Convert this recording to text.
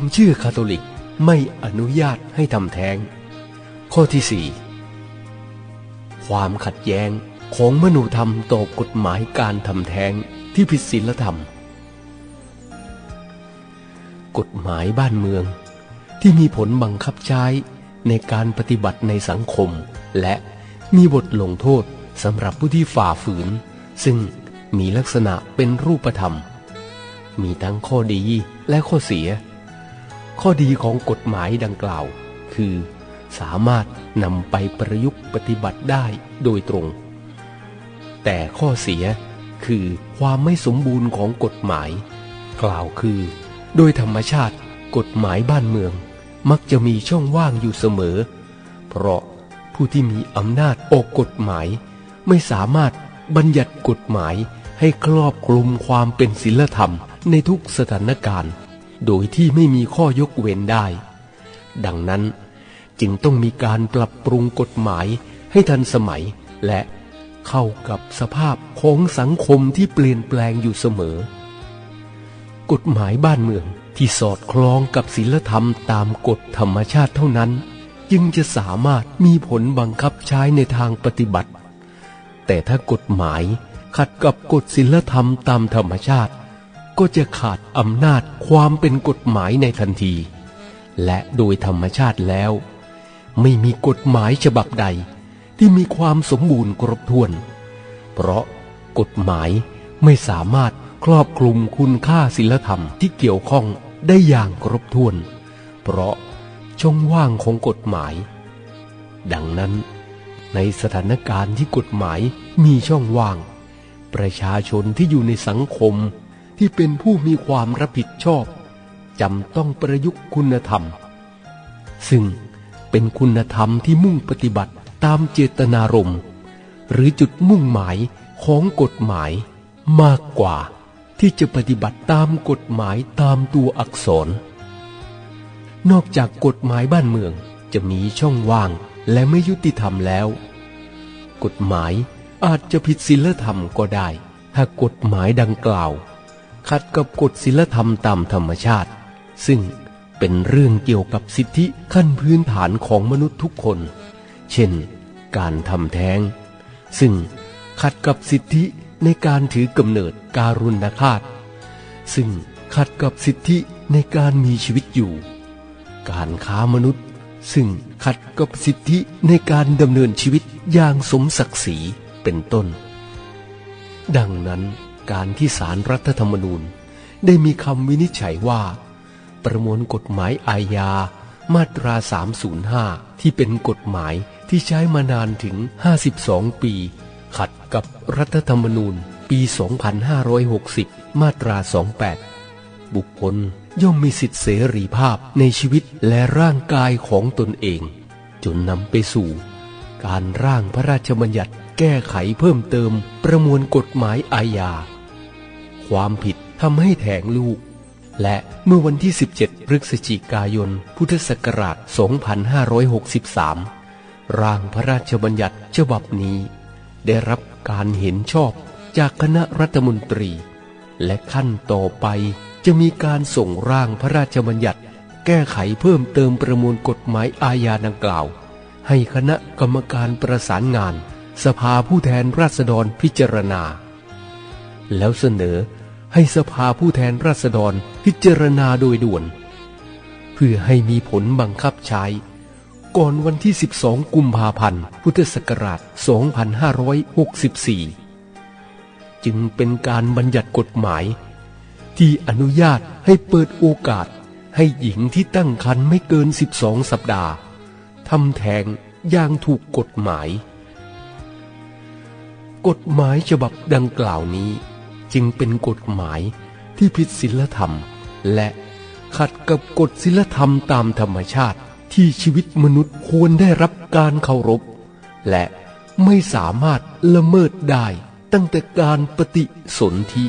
ความเชื่อคาทอลิกไม่อนุญาตให้ทำแท้ง ข้อที่สี่ความขัดแย้งของมนุธรรมต่อกฎหมายการทำแท้งที่ผิดศีลธรรม กฎหมายบ้านเมืองที่มีผลบังคับใช้ในการปฏิบัติในสังคม และมีบทลงโทษสำหรับผู้ที่ฝ่าฝืน ซึ่งมีลักษณะเป็นรูปธรรม มีทั้งข้อดีและข้อเสีย ข้อดีของกฎหมายดังกล่าว คือ สามารถนำไปประยุกต์ปฏิบัติได้โดยตรง แต่ข้อเสียคือความไม่สมบูรณ์ของกฎหมาย กล่าวคือ โดยธรรมชาติกฎหมายบ้านเมือง มักจะมีช่องว่างอยู่เสมอ เพราะผู้ที่มีอำนาจออกกฎหมาย ไม่สามารถบัญญัติกฎหมายให้ครอบคลุมความเป็นศีลธรรมในทุกสถานการณ์ โดยที่ไม่มีข้อยกเว้นได้ ดังนั้นจึงต้องมีการปรับปรุงกฎหมายให้ทันสมัยและเข้ากับสภาพของสังคมที่เปลี่ยนแปลงอยู่เสมอ กฎหมายบ้านเมืองที่สอดคล้องกับศีลธรรมตามกฎธรรมชาติเท่านั้น จึงจะสามารถมีผลบังคับใช้ในทางปฏิบัติ แต่ถ้ากฎหมายขัดกับกฎศีลธรรมตามธรรมชาติ ก็จะขาดอำนาจความเป็นกฎหมายในทันที และโดยธรรมชาติแล้ว ไม่มีกฎหมายฉบับใดที่มีความสมบูรณ์ครบถ้วน เพราะกฎหมายไม่สามารถครอบคลุมคุณค่าศีลธรรมที่เกี่ยวข้องได้อย่างครบถ้วน เพราะช่องว่างของกฎหมาย ดังนั้น ในสถานการณ์ที่กฎหมายมีช่องว่าง ประชาชนที่อยู่ในสังคม ที่เป็นผู้มีความรับผิดชอบจำต้องประยุกต์คุณธรรม ซึ่งเป็นคุณธรรมที่มุ่งปฏิบัติตามเจตนารมณ์ หรือจุดมุ่งหมายของกฎหมายมากกว่าที่จะปฏิบัติตามกฎหมายตามตัวอักษร นอกจากกฎหมายบ้านเมืองจะมีช่องว่างและไม่ยุติธรรมแล้ว กฎหมายอาจจะผิดศีลธรรมก็ได้ ถ้ากฎหมายดังกล่าว ขัดกับกฎศีลธรรมตามธรรมชาติ ซึ่งเป็นเรื่องเกี่ยวกับสิทธิขั้นพื้นฐานของมนุษย์ทุกคน เช่น การทำแท้ง ซึ่งขัดกับสิทธิในการถือกำเนิดการุณฆาต ซึ่งขัดกับสิทธิในการมีชีวิตอยู่ การค้ามนุษย์ ซึ่งขัดกับสิทธิในการดำเนินชีวิตอย่างสมศักดิ์ศรีเป็นต้น ดังนั้น การที่สารรัฐธรรมนูญ ได้มีคำวินิจฉัยว่า ประมวลกฎหมายอาญา มาตรา 305 ที่เป็นกฎหมายที่ใช้มานานถึง 52 ปี ขัดกับรัฐธรรมนูญปี 2560 มาตรา 28 บุคคลย่อมมีสิทธิเสรีภาพในชีวิตและร่างกายของตนเอง จนนำไปสู่ การร่างพระราชบัญญัติแก้ไขเพิ่มเติมประมวลกฎหมายอาญา ความผิดทำให้แท้งลูก และเมื่อวันที่ 17 พฤศจิกายน พุทธศักราช 2563 ร่างพระราชบัญญัติฉบับนี้ ได้รับการเห็นชอบจากคณะรัฐมนตรี และขั้นต่อไปจะมีการส่งร่างพระราชบัญญัติ แก้ไขเพิ่มเติมประมวลกฎหมายอาญาดังกล่าว ให้คณะกรรมการประสานงาน สภาผู้แทนราษฎรพิจารณา แล้วเสนอ ให้สภาผู้แทนราษฎรพิจารณาโดยด่วน เพื่อให้มีผลบังคับใช้ ก่อนวันที่ 12 กุมภาพันธ์ พุทธศักราช 2564 จึงเป็นการบัญญัติกฎหมาย ที่อนุญาตให้เปิดโอกาสให้หญิงที่ตั้งครรภ์ไม่เกิน 12 สัปดาห์ทำแท้งอย่างถูกกฎหมาย กฎหมายฉบับดังกล่าวนี้ จึงเป็นกฎหมายที่ผิดศีลธรรม และขัดกับกฎศีลธรรมตามธรรมชาติที่ชีวิตมนุษย์ควรได้รับการเคารพ และไม่สามารถละเมิดได้ตั้งแต่การปฏิสนธิ